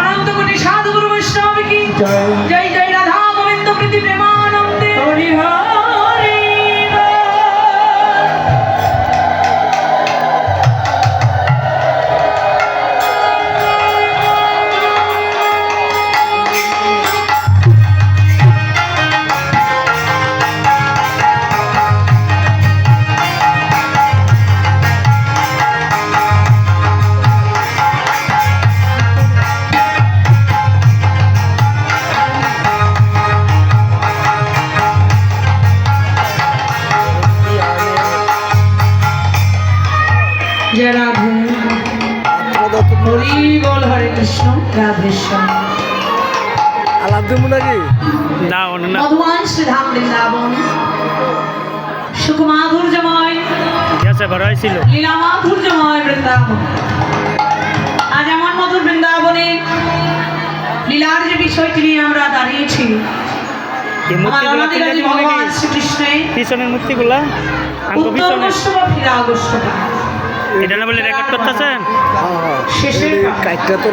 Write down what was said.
অনন্ত কোটি সাধু বৈষ্ণব কি? জয়। হরি বল হরে কৃষ্ণ রাধেশ্য ভগবান শ্রীধাম বৃন্দাবন। বৃন্দাবন। আজ আমার মধুর বৃন্দাবনে লীলার যে বিষয়টি নিয়ে আমরা দাঁড়িয়েছি ভগবান শ্রীকৃষ্ণের পিছনের মূর্তিগুলা ফিরা অবশ্য এটা না বলে রেকর্ড করতেছেন? হ্যাঁ হ্যাঁ। শেষের তো